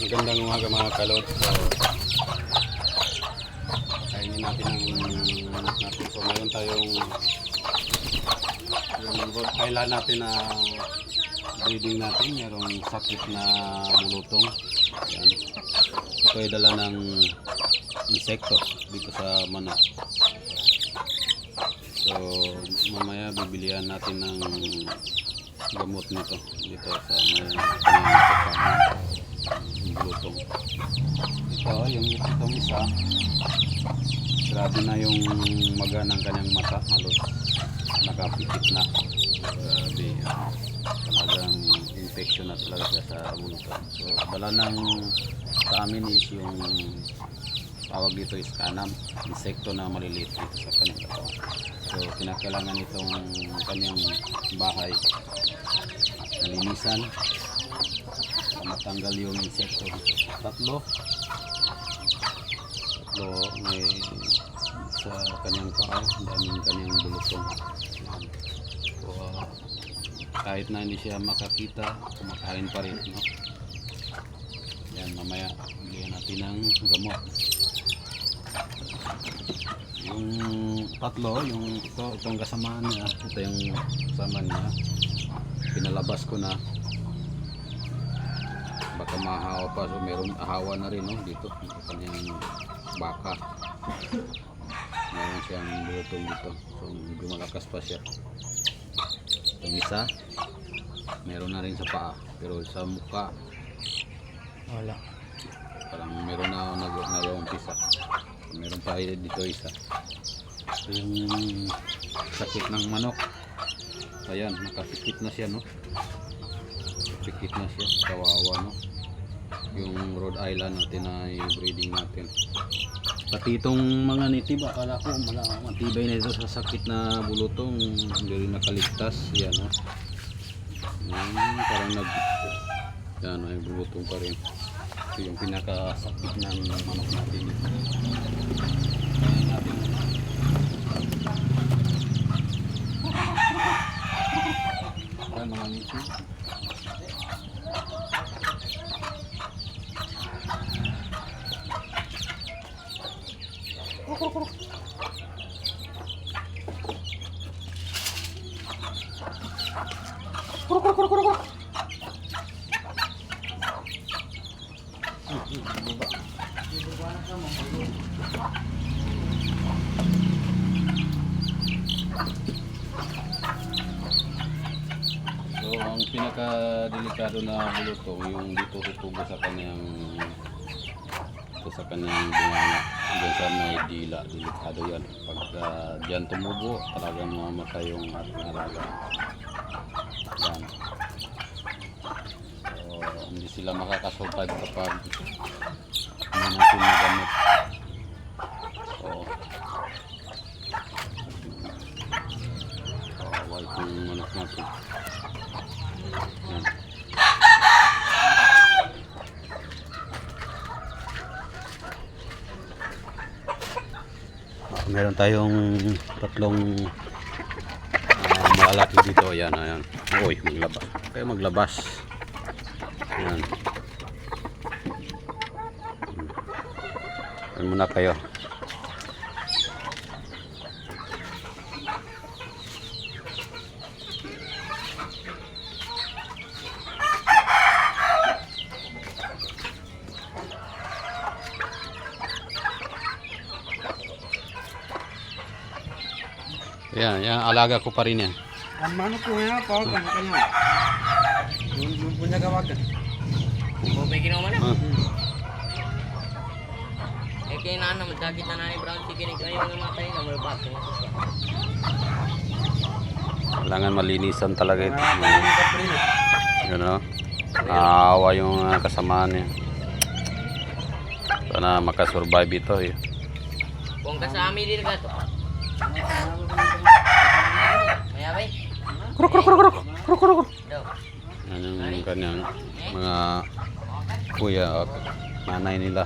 Magandang umaga mga kalot. So, kainin natin ang manok natin. So, mayroon tayong yung Island natin na breeding natin. Mayroong sakit na bulutong. Yan. Ito ay dala ng insekto dito sa manok. So, mamaya bibilihan natin ng gamot nito dito sa may kanyang yung bulutong. Ito, yung itong isa, grabe na yung maga ng kanyang mata, halos nakapikit na. Grabe, ah, talagang infection na talaga siya sa bulutong. So, dala ng sa amin is yung tawag dito is kanam, insekto na maliliit dito sa kanyang katawan. So, kinakailangan itong kanyang bahay nalinisan matanggal yung insekto tatlo. Tatlo may sa kanyang paa daming kanyang bulutong so ah, kahit na hindi siya makakita kumakain pa rin no? yan mamaya bigyan natin ng gamot. Yung tatlo yung ito itong kasamaan niya ito yung kasama niya. Pinalabas ko na baka mahawa pa. So meron ahawa na rin no? Dito yung kanyang baka. Meron siyang bulutong dito. So medyo malakas pa siya. Itong isa meron na rin sa paa. Pero sa mukha wala. parang meron na nag nag-umpisa meron pa dito isa. So yung sakit ng manok. Ayan nakapikit na siya no? Pikit na siya. Kawawa no yung Rhode Island natin na breeding natin. Pati itong mga native akala ko mala, matibay na ito sa sakit na bulutong. Hindi rin nakaligtas. Yan no yan, parang nag yan may bulutong pa rin. Ito yung pinakasakit ng manok natin Ayan natin yan mga native So, ang pinaka-delikado na bulutong, yung dito tutubo sa kanyang ito sa kanyang bunganga. Diyan sa may dila, delikado yan. Pagka diyan tumubo, talagang mamatay yung ating alaga. Yan. So, hindi sila makakasurvive kapag hindi natin nagamit. So, kawawa itong manok natin. Yan. Meron tayong tatlong ah, malaki dito. Ayan, ayan. Uy, maglabas. Kaya maglabas. Ayan. Ayan muna kayo. Ayan, yan. Alaga ko pa rin yan. Ang manok ko nga, pawag ka na kanya. Yung, yung punya gawag ka. O, may ginawa na. Ah, Eh, kaya na naman, dagit na na ni Brown Chicken, eh, kayo nga matay na, na siya. kailangan malinisan talaga ito. Yun o. Naawa yung uh, kasamaan niya. Sana makasurvive ito eh. Kung kasami din ka to. Kaya ba? Kuruk kuruk kuruk kuruk kuruk kuruk. Daw. Yan yung kanyang mga kuya at nanay nila.